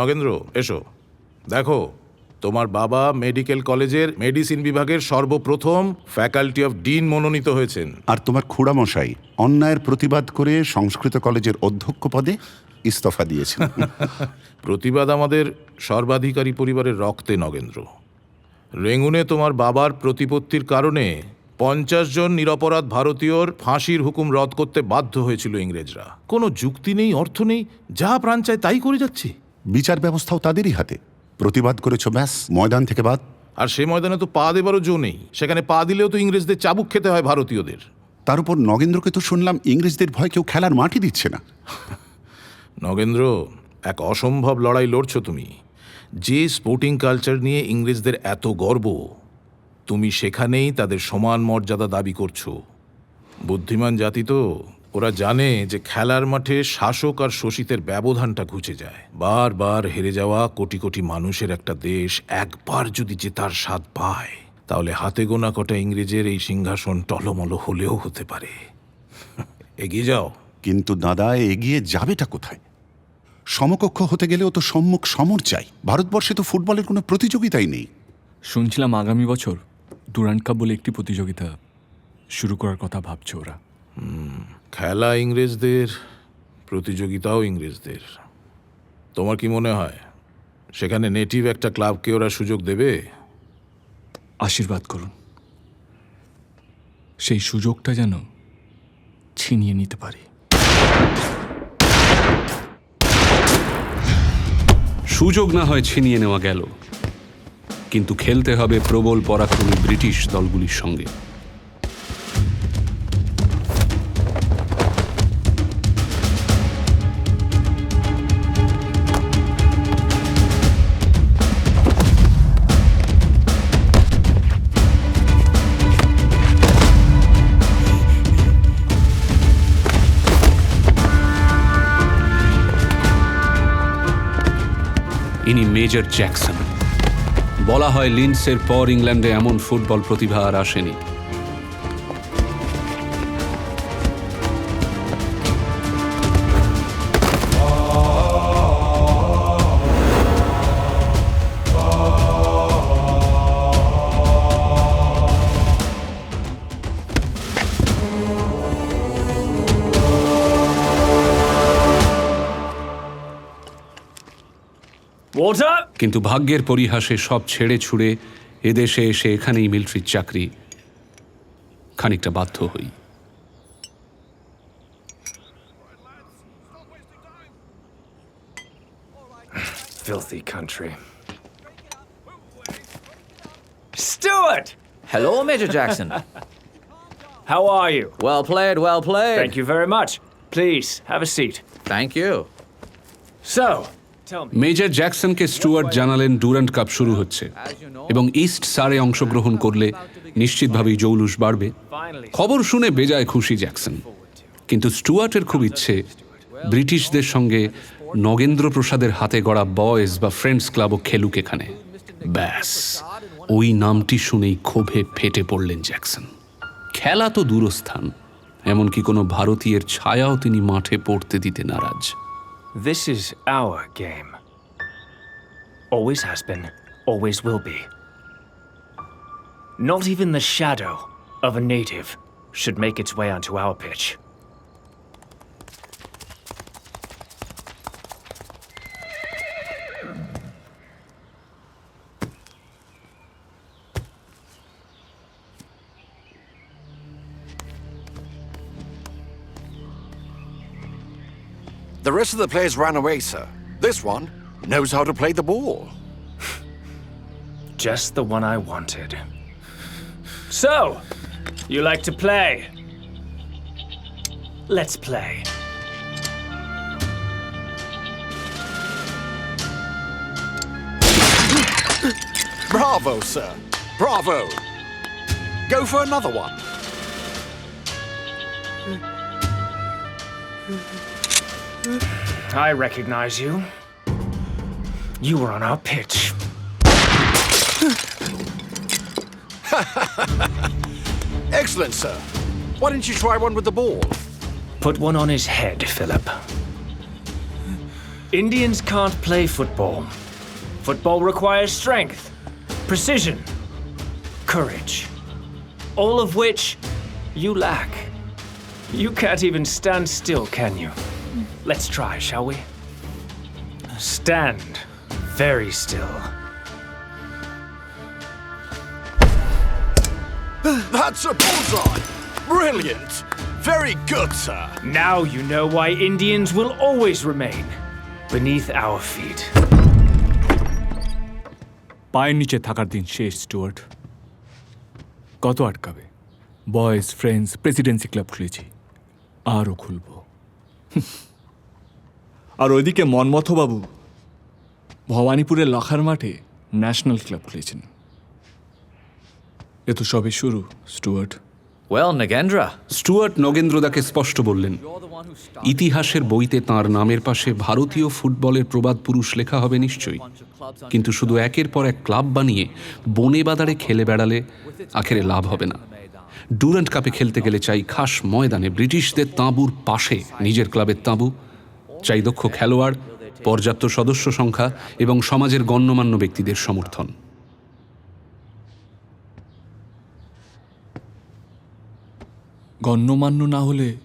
নগেন্দ্র এসো। দেখো তোমার বাবা মেডিকেল কলেজের মেডিসিন বিভাগের সর্বপ্রথম ফ্যাকাল্টি অফ ডিন মনোনীত হয়েছেন। আর তোমার খুড়ামশাই অন্যায়ের প্রতিবাদ করে সংস্কৃত কলেজের অধ্যক্ষ পদে ইস্তফা দিয়েছেন। প্রতিবাদ আমাদের সর্বাধিকারী পরিবারের রক্তে নগেন্দ্র। রেঙ্গুনে তোমার বাবার প্রতিপত্তির কারণে পঞ্চাশ জন নিরপরাধ ভারতীয়র ফাঁসির হুকুম রদ করতে বাধ্য হয়েছিল ইংরেজরা। কোনো যুক্তি নেই অর্থ নেই যা প্রাণ চায় তাই করে যাচ্ছে। বিচার ব্যবস্থাও তাদেরই হাতে। প্রতিবাদ করেছ ব্যাস ময়দান থেকে বাদ। আর সে ময়দানে তো পা দেবারও জো নেই। সেখানে পা দিলেও তো ইংরেজদের চাবুক খেতে হয় ভারতীয়দের। তার উপর নগেন্দ্রকে তো শুনলাম ইংরেজদের ভয় কেউ খেলার মাঠই দিচ্ছে না। নগেন্দ্র এক অসম্ভব লড়াই লড়ছ তুমি। যে স্পোর্টিং কালচার নিয়ে ইংরেজদের এত গর্ব তুমি সেখানেই তাদের সমান মর্যাদা দাবি করছ। বুদ্ধিমান জাতি তো ওরা জানে যে খেলার মাঠে শাসক আর শোষিতের ব্যবধানটা ঘুচে যায়। বারবার হেরে যাওয়া কোটি কোটি মানুষের একটা দেশ একবার যদি জেতার স্বাদ পায় তাহলে হাতে গোনা কটা ইংরেজের এই সিংহাসন টলমল হলেও হতে পারে। এগিয়ে যাও। কিন্তু দাদা এগিয়ে যাবেটা কোথায়? সমকক্ষ হতে গেলেও তো সম্মুখ সমর চাই। ভারতবর্ষে তো ফুটবলের কোনো প্রতিযোগিতাই নেই। শুনছিলাম আগামী বছর ডুরান্ড কাপ বলে একটি প্রতিযোগিতা শুরু করার কথা ভাবছে ওরা। খেলা ইংরেজদের প্রতিযোগিতাও ইংরেজদের। তোমার কি মনে হয় সেখানে নেটিভ একটা ক্লাবকে ওরা সুযোগ দেবে? আশীর্বাদ করুন। সেই সুযোগটা যেন ছিনিয়ে নিতে পারি। সুযোগ না হয় ছিনিয়ে নেওয়া গেল। কিন্তু খেলতে হবে প্রবল পরাক্রমী ব্রিটিশ দলগুলির সঙ্গে। Major Jackson. বলা হয় লিন্ডসের পর ইংল্যান্ডে এমন ফুটবল প্রতিভা আর আসেনি। কিন্তু ভাগ্যের পরিহাসে সব ছেড়ে ছুড়ে এদেশে এসে এখানেই মিলিটারির চাকরি খানিকটা বাধ্য হই Filthy country. Stuart! Hello, Major Jackson. How are you? well played, well played. Thank you very much. Please, have a seat. Thank you. So. Major জ্যাকসনকে Stuart জানালেন ডুরান্ট কাপ শুরু হচ্ছে। এবং ইস্ট সারে অংশগ্রহণ করলে নিশ্চিতভাবেই জৌলুস বাড়বে। খবর শুনে বেজায় খুশি জ্যাকসন। কিন্তু স্টুয়ার্টের খুব ইচ্ছে ব্রিটিশদের সঙ্গে নগেন্দ্র প্রসাদের হাতে গড়া বয়েজ বা ফ্রেন্ডস ক্লাবও খেলুক এখানে। ব্যাস ওই নামটি শুনেই ক্ষোভে ফেটে পড়লেন জ্যাকসন। খেলা তো দূরস্থান এমনকি কোনো ভারতীয়ের ছায়াও তিনি মাঠে পড়তে দিতে নারাজ। This is our game. Always has been, always will be. Not even the shadow of a native should make its way onto our pitch. The rest of the players ran away, sir. This one knows how to play the ball. Just the one I wanted. So, you like to play? Let's play. Bravo, sir. Bravo. Go for another one. I recognize you. You were on our pitch. Excellent, sir. Why didn't you try one with the ball? Put one on his head, Philip. Indians can't play football. Football requires strength, precision, courage. All of which you lack. You can't even stand still, can you? Let's try, shall we? Stand very still. That's a bullseye! Brilliant! Very good, sir. Now you know why Indians will always remain beneath our feet. পায়ের নিচে থাকার দিন শেষ Stewart কত আটকাবে boys friends Presidency club খুলেছি আরও খুলব আর ওইদিকে মনমথবাবু ভবানীপুরের লখার মাঠে ন্যাশনাল ক্লাব খুলেছেন। এ তো সবে শুরু স্টুয়ার্ট। Well, Nagendra, স্টুয়ার্ট নগেন্দ্রদাকে স্পষ্ট বললেন ইতিহাসের বইতে তার নামের পাশে ভারতীয় ফুটবলের প্রবাদ পুরুষ লেখা হবে নিশ্চয়ই। কিন্তু শুধু একের পর এক ক্লাব বানিয়ে বনে বাদারে খেলে বেড়ালে আখেরে লাভ হবে না। ডুরান্ট কাপে খেলতে গেলে চাই খাস ময়দানে ব্রিটিশদের তাঁবুর পাশে। নিজের ক্লাবের তাঁবু চাই দক্ষ খেলোয়াড় পর্যাপ্ত সদস্য সংখ্যা এবং সমাজের গণ্যমান্য ব্যক্তিদের সমর্থন। গণ্যমান্য না হলে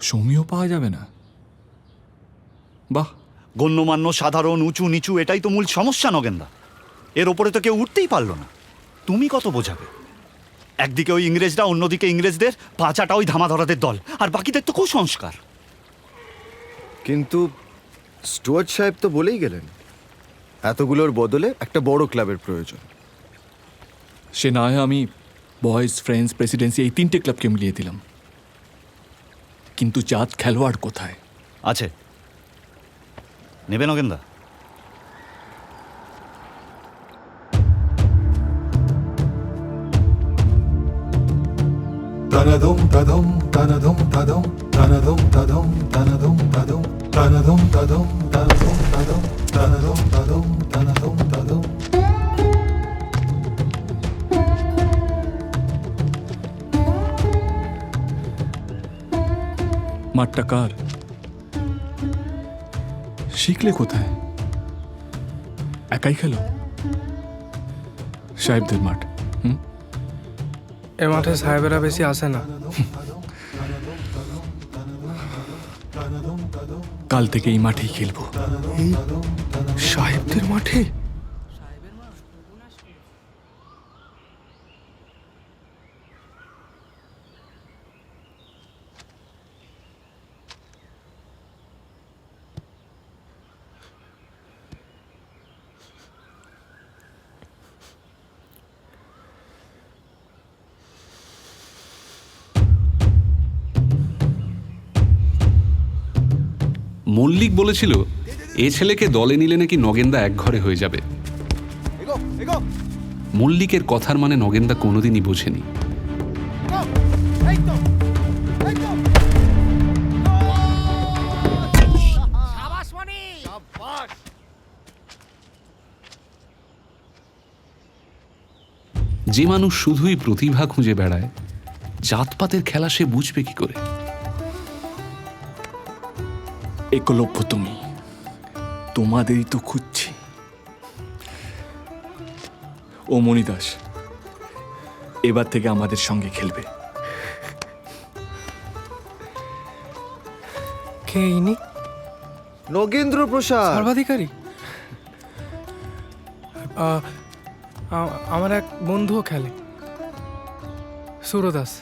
সমীহ পাওয়া যাবে না। বাহ। গণ্যমান্য সাধারণ উঁচু নিচু এটাই তো মূল সমস্যা নগেন্দা। এর ওপরে তো কেউ উঠতেই পারল না। তুমি কত বোঝাবে? একদিকে ওই ইংরেজরা অন্যদিকে ইংরেজদের পাঁচাটা ওই ধামাধরাদের দল। আর বাকিদের তো কুসংস্কার। কিন্তু স্টুয়ার্ট সাহেব তো বলেই গেলেন এতগুলোর বদলে একটা বড় ক্লাবের প্রয়োজন। সে না হয় আমি বয়েজ ফ্রেন্ডস প্রেসিডেন্সি এই তিনটে ক্লাবকে মিলিয়ে দিলাম। কিন্তু জাত খেলোয়াড় কোথায়? আছে। নেবে নগেন্দা Tanadum tadum tanadum tadum tanadum tadum tanadum tadum tanadum tadum tanadum tadum tanadum tadum tanadum tadum মাঠটা কার শিখলে কোথায় একাই খেলো সাহেবদের মাঠ এ মাঠে সাহেবেরা বেশি আসে না। কাল থেকে এই মাঠেই খেলব। সাহেবদের মাঠে? মল্লিক বলেছিল এ ছেলেকে দলে নিলে নাকি নগেন্দা এক ঘরে হয়ে যাবে। মল্লিকের কথার মানে নগেন্দা কোনোদিনই বোঝেনি। যে মানুষ শুধুই প্রতিভা খুঁজে বেড়ায় জাতপাতের খেলা সে বুঝবে কি করে? একলভ্য তুমি। তোমাদেরই তো খুঁজছি। ও মণিদাস এবার থেকে আমাদের সঙ্গে খেলবে। কে ইনি? নগেন্দ্র প্রসাদ সর্বাধিকারী আ- আমার এক বন্ধুও খেলে। সুরদাস।